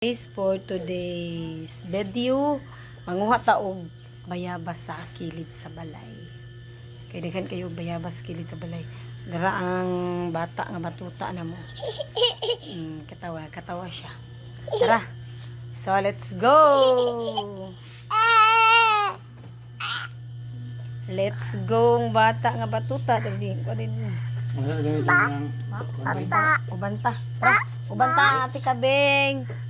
Guys, for today's video, manguha ta og bayabas sa kilid sa balay. Kay daghan kayo bayabas kilid sa balay. Dara ang bata nga batuta na mo. Mm, katawa, katawa siya. Tara. So let's go. Let's go ang bata nga batuta dali ko din. Ubanta, ubanta. Tara, ubanta ate kabeng.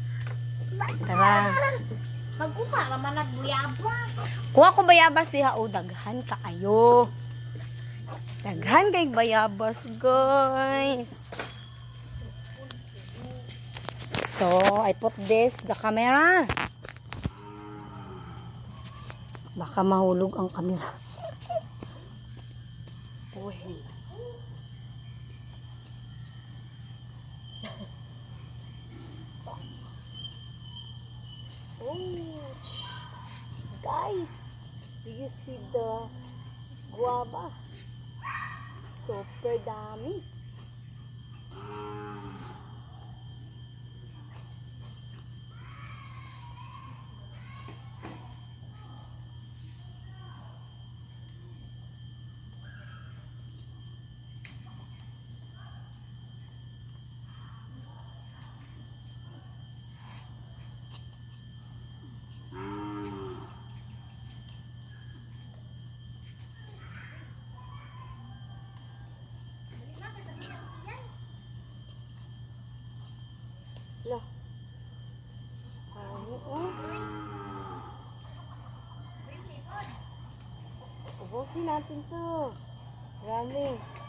Tara. Mag-upa naman nagbuyabas. Kuha ko bayabas diha o daghan ka ayo. Daghan kay bayabas, guys. So, I put this the camera. Baka mahulog ang camera. Uy. Oh, guys, do you see the guava? Super dami. Lah. Ano oh? Ubusin natin to. Marami.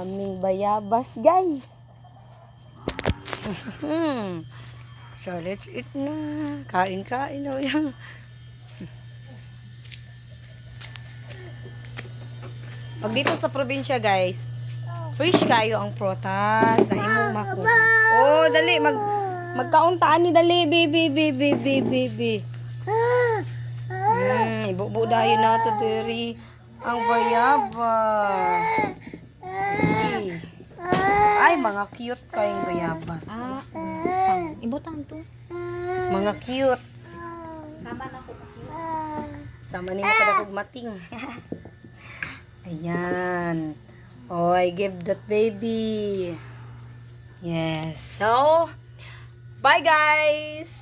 Daming bayabas, guys. so, let's eat na. Kain-kain na yan. Pag dito sa probinsya, guys, fresh kayo ang protas na imong makuha. Oh, dali. Mag, magkauntaan ni dali, baby, baby, baby, baby. Hmm, ibubu dayo na to. Ang bayabas. Mga cute kayong bayabas. Ah, sang. Ibutang to. Mga cute. Sama na ko. Sama ni mo kada kog mating. Ayan. Oh, I give that baby. Yes. So, bye guys.